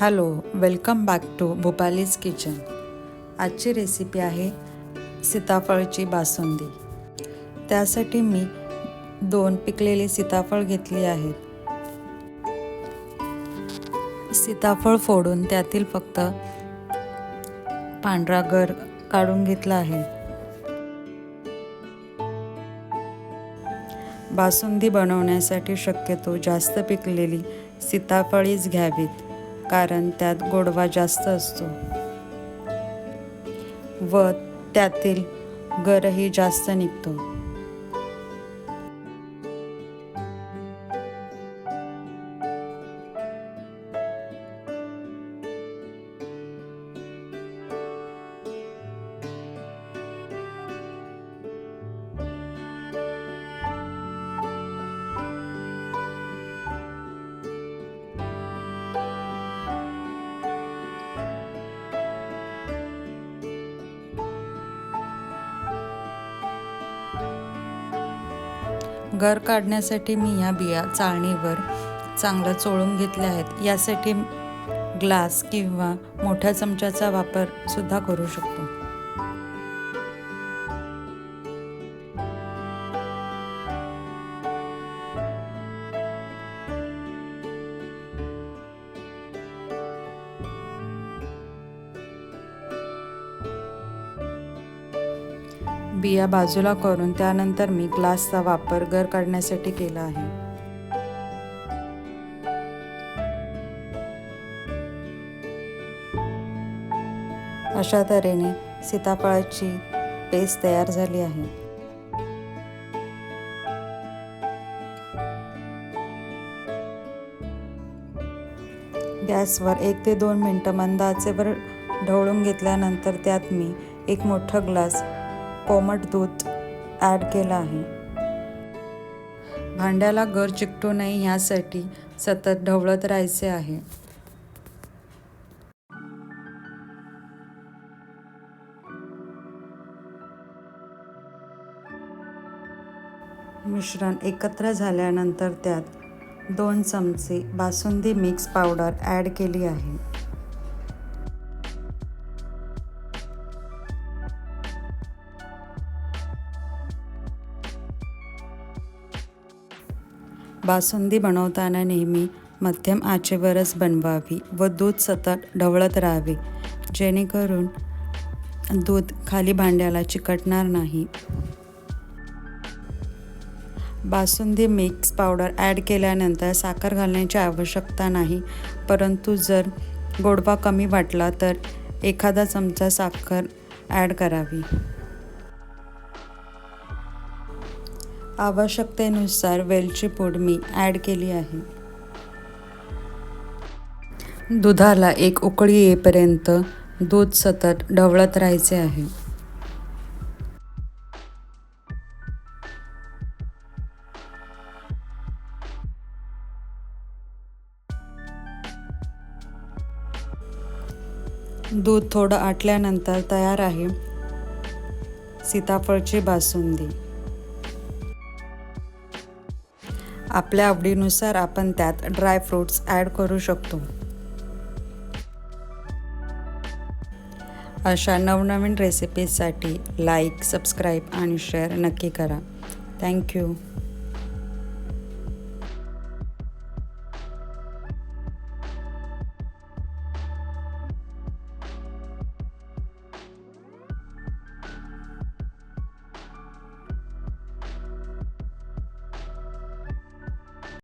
Hello welcome back to Bhopali's kitchen. आजची recipe आहे सीताफळची बासुंदी. त्यासाठी मी दोन पिकलेली सीताफळ घेतली आहेत सीताफळ फोडून त्यातील फक्त पांढरा गर काढून घेतला आहे. बासुंदी बनवण्यासाठी शक्यतो जास्त पिकलेली सीताफळीच घ्यावीत. कारण त्यात गोडवा जास्त असतो. व त्यातील गरही जास्त निघतो. गर काढण्यासाठी मी ह्या बिया चाळणीवर चांगलं चोळून घेतल्या आहेत. यासाठी ग्लास किंवा मोठ्या चमच्याचा वापरसुद्धा करू शकतो. बिया बाजूला करून त्यानंतर मी ग्लासचा वापर गर काढण्यासाठी केला आहे. अशा तऱ्हेने सीताफळाची पेस्ट तयार झाली आहे. गॅसवर एक ते दोन मिनटं मंद ढवळून घेतल्यानंतर त्यात मी एक मोठा ग्लास कोमट दूध ॲड केलं आहे. भांड्याला गर चिकटू नये ह्यासाठी सतत ढवळत राहायचे आहे. मिश्रण एकत्र झाल्यानंतर त्यात दोन चमचे बासुंदी मिक्स पावडर ॲड केली आहे. बासुंदी बनवताना नेहमी मध्यम आचेवरच बनवावी व दूध सतत ढवळत राहावे. जेणेकरून दूध खाली भांड्याला चिकटणार नाही. बासुंदी मिक्स पावडर ॲड केल्यानंतर साखर घालण्याची आवश्यकता नाही. परंतु जर गोडवा कमी वाटला तर एखादा चमचा साखर ॲड करावी. आवश्यकतेनुसार वेलची पूड मी ॲड केली आहे. दुधाला एक उकळी येईपर्यंत दूध सतत ढवळत राहायचे आहे. दूध थोडं आटल्यानंतर तयार आहे. सीताफळची बासुंदी. आपल्या आवडीनुसार आपण त्यात ड्रायफ्रूट्स ॲड करू शकतो. अशा नवनवीन रेसिपीजसाठी लाईक सबस्क्राईब आणि शेअर नक्की करा. Thank you